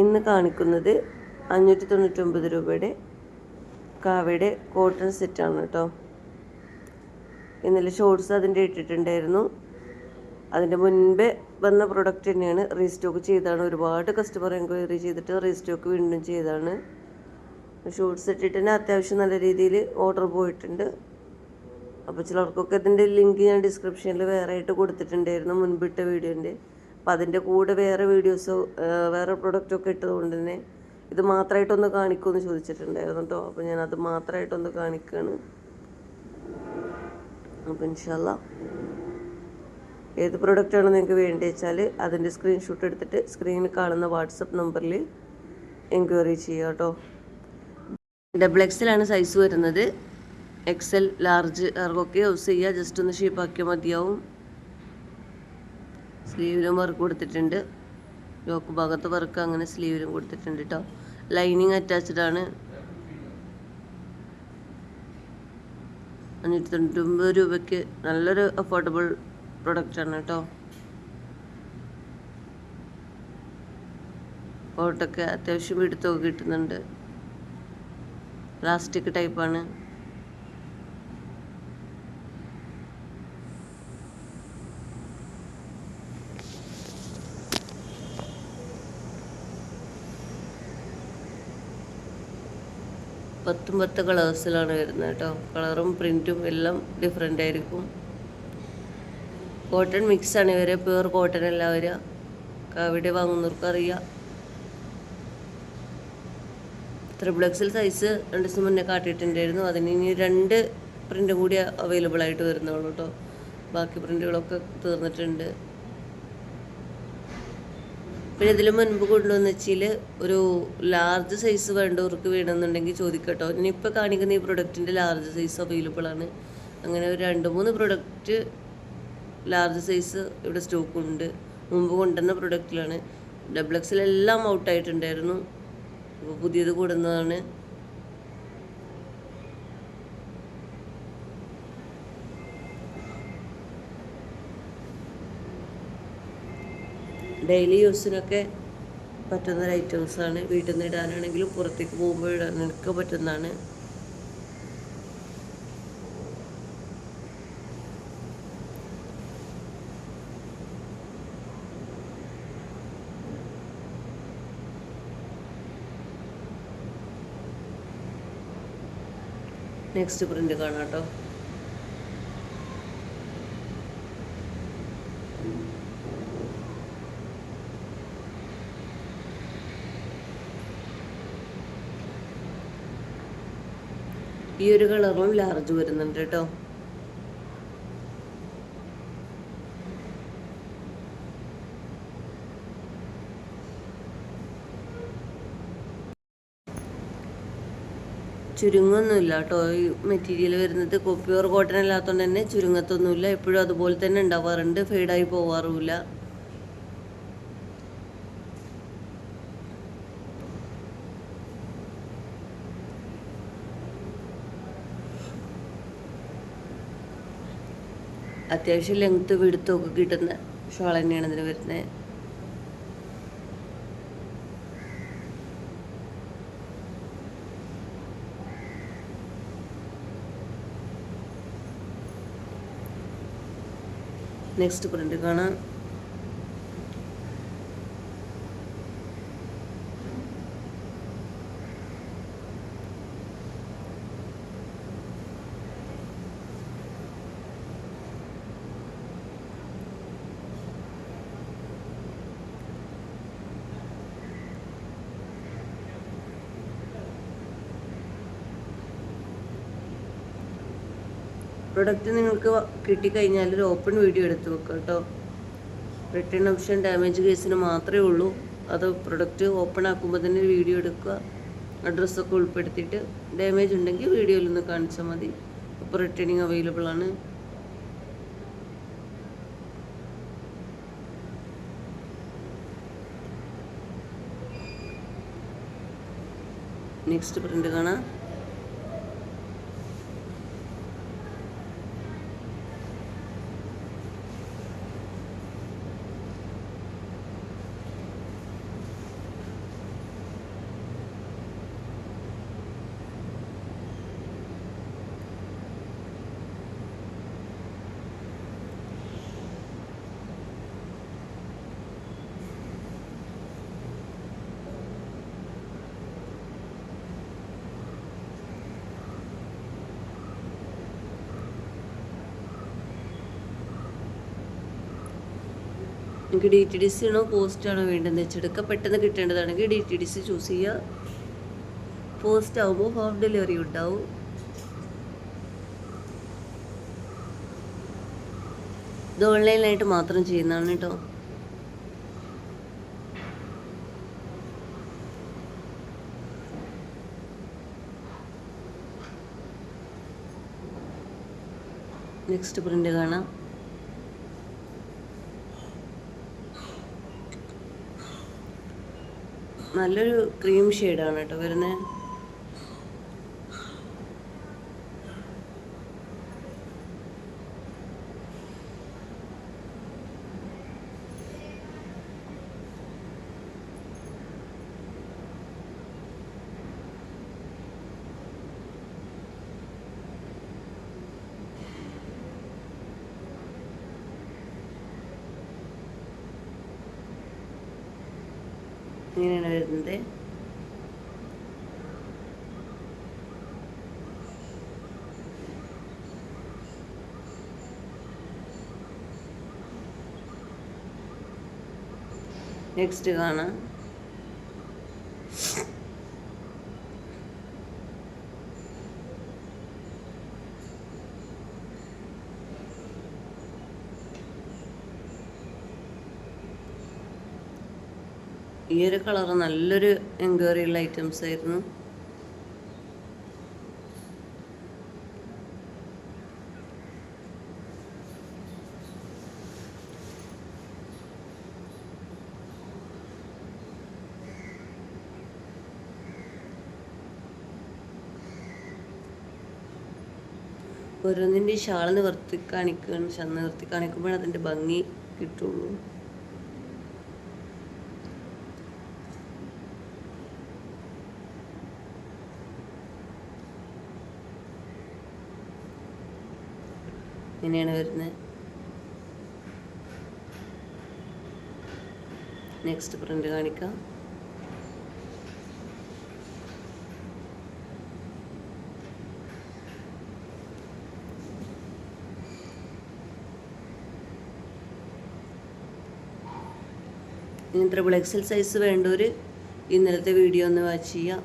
ഇന്ന് കാണിക്കുന്നത് അഞ്ഞൂറ്റി തൊണ്ണൂറ്റൊമ്പത് രൂപയുടെ കാവയുടെ കോട്ടൺ സെറ്റാണ് കേട്ടോ. ഇന്നലെ ഷോർട്സ് അതിന്റെ ഇട്ടിട്ടുണ്ടായിരുന്നു. അതിന്റെ മുൻപേ വന്ന പ്രൊഡക്റ്റ് തന്നെയാണ് റീസ്റ്റോക്ക് ചെയ്താണ് ഒരുപാട് കസ്റ്റമർ എൻക്വയറി ചെയ്തിട്ട് റീസ്റ്റോക്ക് വീണ്ടും ചെയ്താണ് ഷോർട്സ് ഇട്ടിട്ട് തന്നെ അത്യാവശ്യം നല്ല രീതിയിൽ ഓർഡർ പോയിട്ടുണ്ട്. അപ്പോൾ ചിലർക്കൊക്കെ ഇതിന്റെ ലിങ്ക് ഞാൻ ഡിസ്ക്രിപ്ഷനിൽ വേറെ ആയിട്ട് കൊടുത്തിട്ടുണ്ടായിരുന്നു മുൻപിട്ട വീഡിയോന്റെ. അപ്പോൾ അതിന്റെ കൂടെ വേറെ വീഡിയോസ് വേറെ പ്രൊഡക്റ്റൊക്കെ ഇട്ടതുകൊണ്ട് തന്നെ ഇത് മാത്രമായിട്ടൊന്ന് കാണിക്കുമെന്ന് ചോദിച്ചിട്ടുണ്ടായിരുന്നു കേട്ടോ. അപ്പോൾ ഞാൻ അത് മാത്രമായിട്ടൊന്ന് കാണിക്കുകയാണ് അപ്പോൾ ഇൻഷല്ല ഏത് പ്രൊഡക്റ്റാണ് നിങ്ങൾക്ക് വേണ്ടി വെച്ചാൽ അതിന്റെ സ്ക്രീൻഷോട്ട് എടുത്തിട്ട് സ്ക്രീനിൽ കാണുന്ന വാട്സപ്പ് നമ്പറിൽ എൻക്വയറി ചെയ്യുക കേട്ടോ. ഡബിൾ എക്സലാണ് സൈസ് വരുന്നത്. എക്സൽ ലാർജ് ആർക്കൊക്കെ യൂസ് ചെയ്യുക. ജസ്റ്റ് ഒന്ന് ഷേപ്പാക്കിയാൽ മതിയാവും. സ്ലീവിലും വർക്ക് കൊടുത്തിട്ടുണ്ട്. ലോക്ക് ഭാഗത്ത് വർക്ക് അങ്ങനെ സ്ലീവിലും കൊടുത്തിട്ടുണ്ട് കേട്ടോ ലൈനിങ് അറ്റാച്ച്ഡ് ആണ്. അഞ്ഞൂറ്റി തൊണ്ണൂറ്റൊമ്പത് രൂപയ്ക്ക് നല്ലൊരു അഫോർഡബിൾ പ്രൊഡക്റ്റാണ് കേട്ടോ കോട്ടൊക്കെ അത്യാവശ്യം എടുത്തൊക്കെ കിട്ടുന്നുണ്ട്. പ്ലാസ്റ്റിക് ടൈപ്പാണ് പത്തും പത്ത് കളേഴ്സിലാണ് വരുന്നത് കേട്ടോ. കളറും പ്രിന്റും എല്ലാം ഡിഫറെന്റ് ആയിരിക്കും. കോട്ടൺ മിക്സ് ആണ് ഇവരെ. പ്യുവർ കോട്ടൺ അല്ല വരിക. കാവിടെ വാങ്ങുന്നവർക്ക് അറിയാം. ത്രിബിൾ സൈസ് രണ്ട് ദിവസം മുന്നേ കാട്ടിയിട്ടുണ്ടായിരുന്നു. അതിന് ഇനി രണ്ട് പ്രിന്റും കൂടി അവൈലബിൾ ആയിട്ട് വരുന്നുള്ളൂ കേട്ടോ. ബാക്കി പ്രിന്റുകളൊക്കെ തീർന്നിട്ടുണ്ട്. പിന്നെ ഇതിൽ മുൻപ് കൊണ്ടുവന്ന് വെച്ചാൽ ഒരു ലാർജ് സൈസ് വേണ്ടവർക്ക് വേണമെന്നുണ്ടെങ്കിൽ ചോദിക്കട്ടോ. ഇനിയിപ്പോൾ കാണിക്കുന്ന ഈ പ്രൊഡക്റ്റിന്റെ ലാർജ് സൈസ് അവൈലബിൾ ആണ്. അങ്ങനെ ഒരു രണ്ട് മൂന്ന് പ്രൊഡക്റ്റ് ലാർജ് സൈസ് ഇവിടെ സ്റ്റോക്ക് ഉണ്ട്. മുമ്പ് കൊണ്ടുവന്ന പ്രൊഡക്റ്റിലാണ് ഡബിൾ എക്സിലെല്ലാം ഔട്ടായിട്ടുണ്ടായിരുന്നു അപ്പോൾ പുതിയത് കൂടുന്നതാണ് ഡെയിലി യൂസിനൊക്കെ പറ്റുന്ന ഒരു ഐറ്റംസാണ്. വീട്ടിൽ നിന്ന് ഇടാനാണെങ്കിലും പുറത്തേക്ക് പോകുമ്പോൾ ഇടാനൊക്കെ പറ്റുന്നതാണ്. നെക്സ്റ്റ് പ്രിന്റ് കാണാം കേട്ടോ ഈ ഒരു കളറിലും ലാർജ് വരുന്നുണ്ട് കേട്ടോ. ചുരുങ്ങൊന്നുമില്ല കേട്ടോ. ഈ മെറ്റീരിയൽ വരുന്നത് പ്യൂർ കോട്ടൺ അല്ലാത്തതുകൊണ്ട് തന്നെ ചുരുങ്ങത്തൊന്നുമില്ല. എപ്പോഴും അതുപോലെ തന്നെ ഉണ്ടാവാറുണ്ട്. ഫെയ്ഡായി പോവാറുമില്ല. അത്യാവശ്യം ലെങ്ത്ത് വിടുത്തൊക്കെ കിട്ടുന്ന ഷോൾ തന്നെയാണ് ഇതിന് വരുന്നത് നെക്സ്റ്റ് പ്രിന്റ് കാണാം. പ്രൊഡക്റ്റ് നിങ്ങൾക്ക് കിട്ടിക്കഴിഞ്ഞാൽ ഒരു ഓപ്പൺ വീഡിയോ എടുത്ത് വെക്കുക കേട്ടോ. റിട്ടേൺ ഓപ്ഷൻ ഡാമേജ് കേസിന് മാത്രമേ ഉള്ളൂ. അത് പ്രൊഡക്റ്റ് ഓപ്പൺ ആക്കുമ്പോൾ തന്നെ വീഡിയോ എടുക്കുക. അഡ്രസ്സൊക്കെ ഉൾപ്പെടുത്തിയിട്ട് ഡാമേജ് ഉണ്ടെങ്കിൽ വീഡിയോയിൽ കാണിച്ചാൽ മതി. അപ്പോൾ റിട്ടേണിങ് അവൈലബിൾ ആണ്. നെക്സ്റ്റ് പ്രിന്റ് കാണാം. നിങ്ങൾക്ക് ഡി ടി ഡി സി ആണോ പോസ്റ്റ് ആണോ വേണ്ടതെന്ന് വെച്ചെടുക്കുക പെട്ടെന്ന് കിട്ടേണ്ടതാണെങ്കിൽ D T D C choose ചെയ്യുക പോസ്റ്റ് ആകുമ്പോൾ ഹോം ഡെലിവറി ഉണ്ടാവും. ഇത് ഓൺലൈനായിട്ട് മാത്രം ചെയ്യുന്നതാണ് കേട്ടോ നെക്സ്റ്റ് പ്രിന്റ് കാണാം. നല്ലൊരു ക്രീം ഷെയ്ഡാണ് കേട്ടോ വരുന്നത് ഇങ്ങനെയാണ് വരുന്നത്. നെക്സ്റ്റ് കാണാം. ഈ ഒരു കളർ നല്ലൊരു എൻക്വയറി ഉള്ള ഐറ്റംസ് ആയിരുന്നു. ഓരോന്നിന്റെ ഷാൾ നിവർത്തി കാണിക്കുകയാണ് നിവർത്തി കാണിക്കുമ്പോഴേ അതിന്റെ ഭംഗി കിട്ടുള്ളൂ. ഇങ്ങനെയാണ് വരുന്നത്. നെക്സ്റ്റ് പ്രിന്റ് കാണിക്കാം. ഇനി ത്രിബിൾ എക്സൽ സൈസ് വേണ്ടവർ ഇന്നലത്തെ വീഡിയോ ഒന്ന് വാച്ച് ചെയ്യുക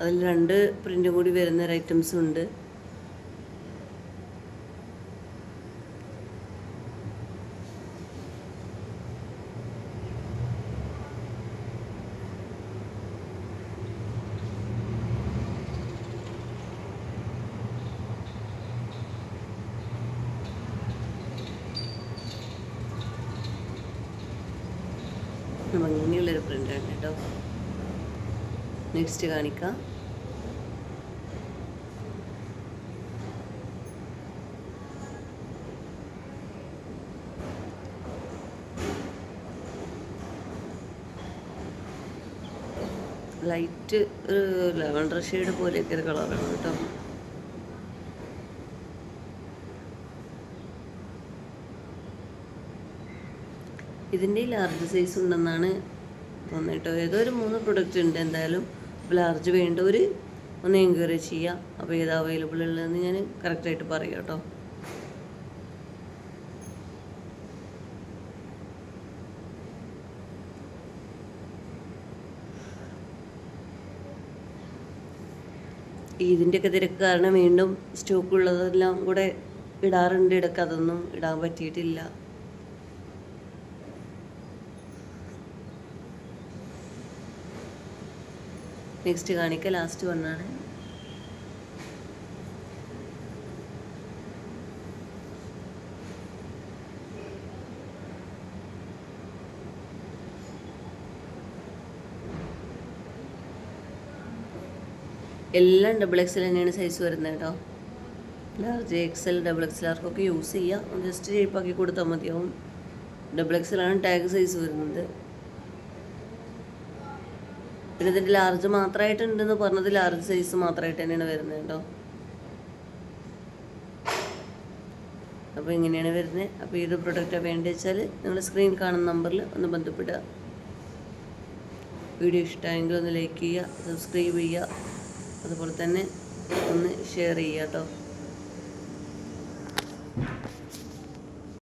അതിൽ രണ്ട് പ്രിന്റും കൂടി വരുന്ന ഐറ്റംസും ഉണ്ട്. ഭംഗിയുള്ളൊരു പ്രിന്റാണ് കേട്ടോ. നെക്സ്റ്റ് കാണിക്കാം. ലൈറ്റ് ഒരു ലെവൻഡർ ഷെയ്ഡ് പോലെയൊക്കെ ഒരു കളറാണ് കേട്ടോ. ഇതിന്റെ ലാർജ് സൈസ് ഉണ്ടെന്നാണ് തോന്നിട്ടോ ഏതോ ഒരു മൂന്ന് പ്രൊഡക്റ്റ് ഉണ്ട് എന്തായാലും. ലാർജ് വേണ്ട ഒരു ഒന്ന് എൻക്വയറി ചെയ്യുക അപ്പോൾ ഏതാ അവൈലബിൾ ഉള്ളതെന്ന് ഞാൻ കറക്റ്റായിട്ട് പറയാം കേട്ടോ. ഇതിന്റെയൊക്കെ തിരക്ക് കാരണം വീണ്ടും സ്റ്റോക്ക് ഉള്ളതെല്ലാം കൂടെ ഇടാറുണ്ട്. ഇടയ്ക്ക് അതൊന്നും ഇടാൻ പറ്റിയിട്ടില്ല. നെക്സ്റ്റ് കാണിക്ക ലാസ്റ്റ് വണ്ണാണ് എല്ലാം ഡബിൾ എക്സൽ തന്നെയാണ് സൈസ് വരുന്നത് കേട്ടോ. ലാർജ് എക്സൽ ഡബിൾ എക്സൽ ആർക്കൊക്കെ യൂസ് ചെയ്യാം. ജസ്റ്റ് ഷേപ്പാക്കി കൊടുത്താൽ മതിയാവും. ഡബിൾ എക്സലാണ് ടാഗ് സൈസ് വരുന്നത്. പിന്നെ ഇതിന്റെ ലാർജ് മാത്രമായിട്ടുണ്ടെന്ന് പറഞ്ഞത് ലാർജ് സൈസ് മാത്രമായിട്ട് തന്നെയാണ് വരുന്നത് കേട്ടോ അപ്പോൾ ഇങ്ങനെയാണ് വരുന്നത് അപ്പോൾ ഈ ഒരു പ്രൊഡക്റ്റ് വേണ്ടി വെച്ചാൽ നിങ്ങൾ സ്ക്രീൻ കാണുന്ന നമ്പറിൽ ഒന്ന് ബന്ധപ്പെടുക വീഡിയോ ഇഷ്ടമായെങ്കിൽ ഒന്ന് ലൈക്ക് ചെയ്യുക സബ്സ്ക്രൈബ് ചെയ്യുക. അതുപോലെ തന്നെ ഒന്ന് ഷെയർ ചെയ്യുക കേട്ടോ